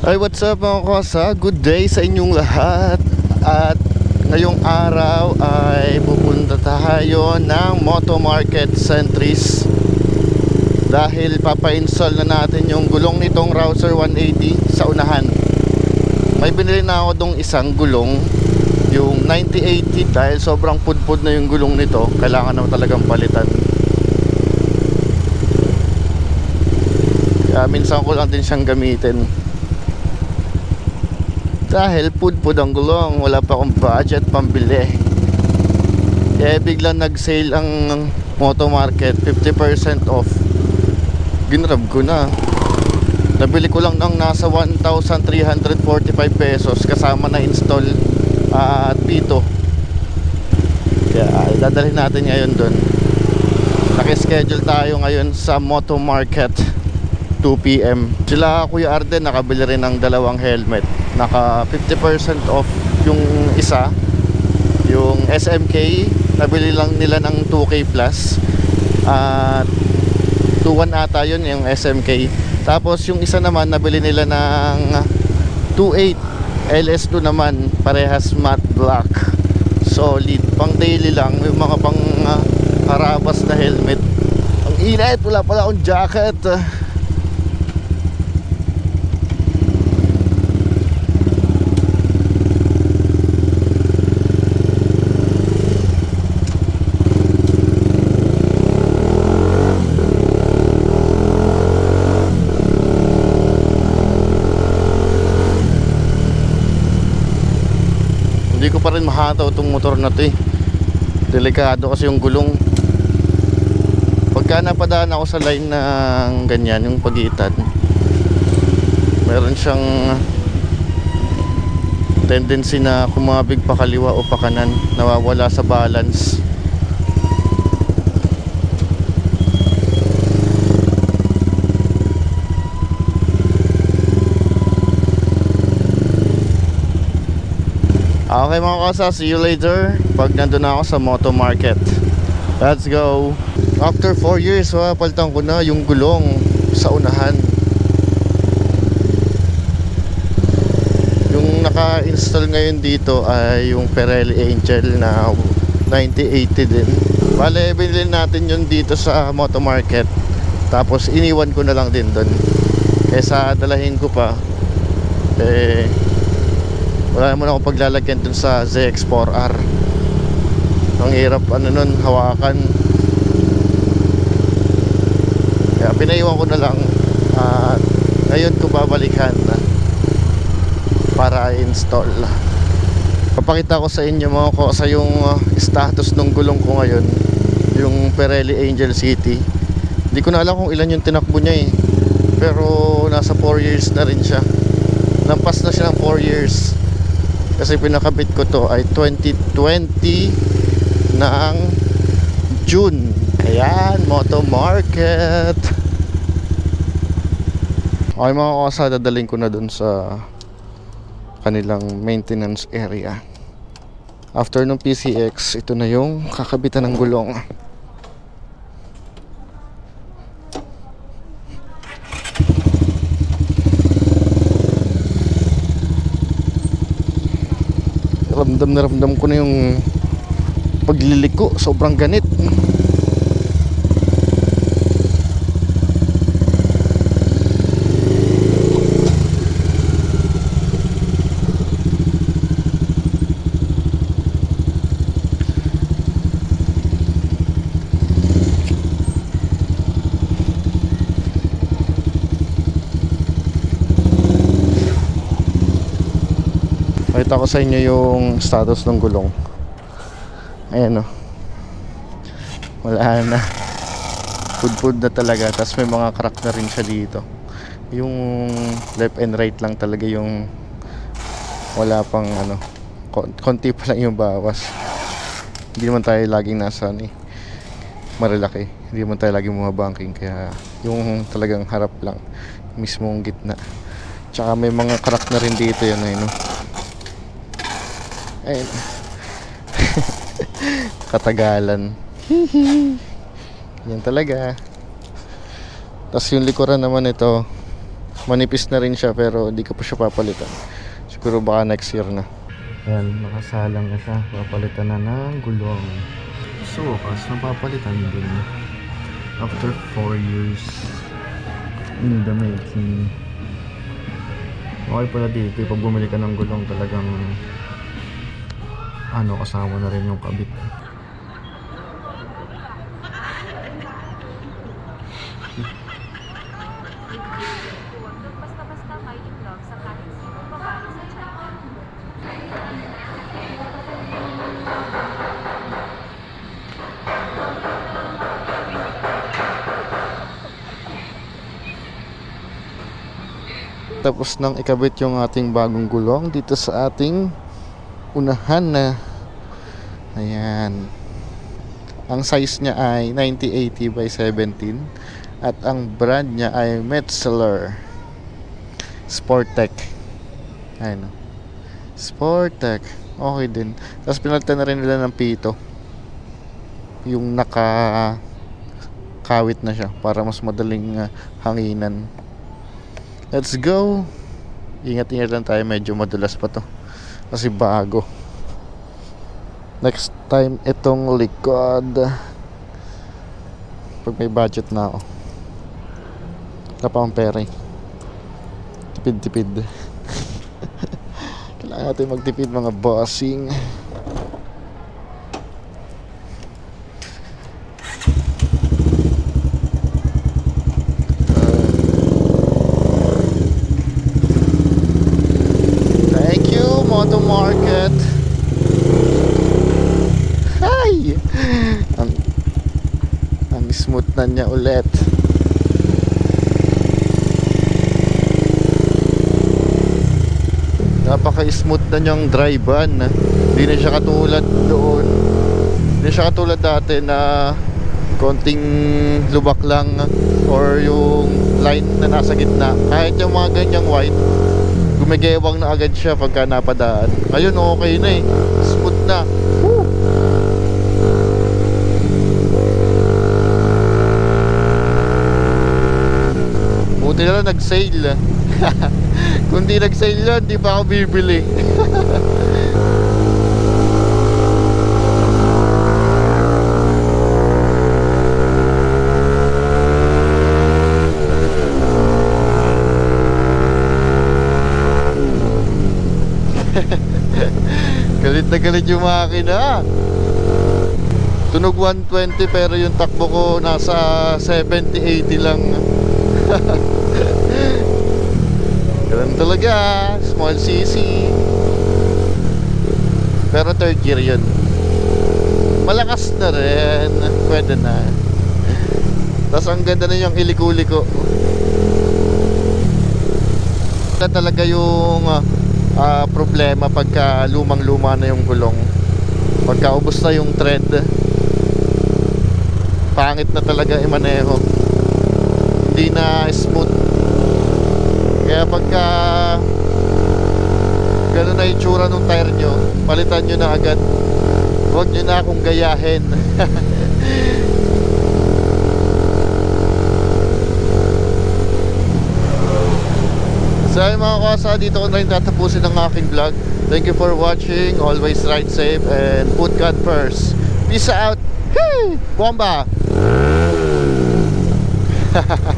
Ay, what's up mga kosa? Good day sa inyong lahat. At ngayong araw ay pupunta tayo ng Moto Market Centris dahil papa-install na natin yung gulong nitong Rouser 180 sa unahan. May binili na ako dong isang gulong yung 9080 dahil sobrang pudpud na yung gulong nito kailangan na talagang palitan kaya minsan ko lang din siyang gamitin dahil pudpud ang gulong. Wala pa akong budget pambili. Kaya biglang nag sale ang moto market. 50% off. Ginrab ko na. Nabili ko lang ng nasa 1,345 pesos kasama na install at dito. Kaya dadalhin natin ngayon doon naki-schedule tayo ngayon sa Moto Market 2pm sila Kuya Arden nakabili rin ng dalawang helmet naka 50% off yung isa. Yung SMK nabili lang nila ng 2K plus. At 2.1 ata yun yung SMK tapos yung isa naman nabili nila ng 2.8 LS2 naman parehas matte black. Solid. Pang daily lang yung mga pang uh, harabas na helmet. Ang init wala pala akong jacket Hindi ko pa rin mahataw itong motor na to eh. Delikado kasi yung gulong. Pagka napadaan ako sa line ng ganyan, yung pagitan, meron siyang tendency na kumabig pa kaliwa o pa kanan, nawawala sa balance. Okay mga kasa, see you later pag nandun na ako sa Moto Market. Let's go! After 4 years, palitan ko na yung gulong sa unahan. Yung naka-install ngayon dito ay yung Pirelli Angel na 9080 din. Bale, binili natin yun dito sa Moto Market. Tapos iniwan ko na lang din doon. Kesa dalahin ko pa, eh, wala naman ako paglalagyan dun sa ZX4R ang hirap ano nun hawakan. Kaya pinaiwan ko na lang at ngayon ko babalikan para install papakita ko sa inyo mga ko sa yung uh, status ng gulong ko ngayon yung Pirelli Angel City. Hindi ko na alam kung ilan yung tinakbo niya eh. Pero nasa 4 years na rin siya. Lampas na siya ng 4 years kasi pinakabit ko to ay 2020 ng June. Ayan Moto Market. Okay mga kasa dadaling ko na dun sa kanilang maintenance area. After ng PCX ito na yung kakabitan ng gulong ramdam na ko na yung pagliliko. Sobrang ganit Pakita ko sa inyo yung status ng gulong. Ayan o. Wala na. Pud-pud na talaga. Tapos may mga crack na rin siya dito. Yung left and right lang talaga yung wala pang ano. kon- Konti pa lang yung bawas. Hindi naman tayo laging nasa ano eh, malalaki. Hindi naman tayo laging bumabangking. Kaya yung talagang harap lang. Mismong gitna. Tsaka may mga crack na rin dito yan eh, no? Ayun. Katagalan. Yan talaga. Tapos yung likuran naman ito, Manipis na rin siya pero hindi ko pa siya papalitan. Siguro baka next year na. Ayan, nakasalang na siya. Papalitan na ng gulong. So, wakas napapalitan din. After 4 years in the making. Okay pala dito, pag bumili ka ng gulong talagang ano, kasama na rin yung kabit. Tapos nang ikabit yung ating bagong gulong dito sa ating unahan na. Ayan. Ang size niya ay 9080 by 17 at ang brand niya ay Metzeler Sportec ayun. Sportec okay din. Tapos pinalitan na rin nila ng pito. Yung naka kawit na siya para mas madaling ah, hanginan. Let's go. Ingat-ingat lang tayo, medyo madulas pa to. Kasi bago. Next time itong likod. Pag may budget na ako. Wala pa akong pera eh. Tipid-tipid. Kailangan natin magtipid mga bossing. Thank you, Moto Market. Hi! Ang, ang smooth na niya ulit. Napaka-smooth na niyang dry. Hindi na siya katulad doon. Hindi siya katulad dati na konting lubak lang or yung line na nasa gitna. Kahit yung mga ganyang white, gumigewang na agad siya pagka napadaan. Ngayon okay na eh. Smooth na. Lang nag-sale. Kung di nag-sale yun, di pa ako bibili. galit na galit yung makina. Tunog 120 pero yung takbo ko nasa 70-80 lang. Talaga, small CC. Pero third gear yun. Malakas na rin, pwede na. Tapos ang ganda na yung iliko-liko. Na talaga yung ah, problema pagka lumang-luma na yung gulong. Pagka ubos na yung tread, pangit na talaga imaneho. Hindi na smooth. Kaya pagka ganun na itsura ng tire nyo, palitan nyo na agad. Huwag nyo na akong gayahin. So ayun mga kasa, dito ko na rin tatapusin ang aking vlog. Thank you for watching. Always ride safe and put God first. Peace out. Hey! Bomba!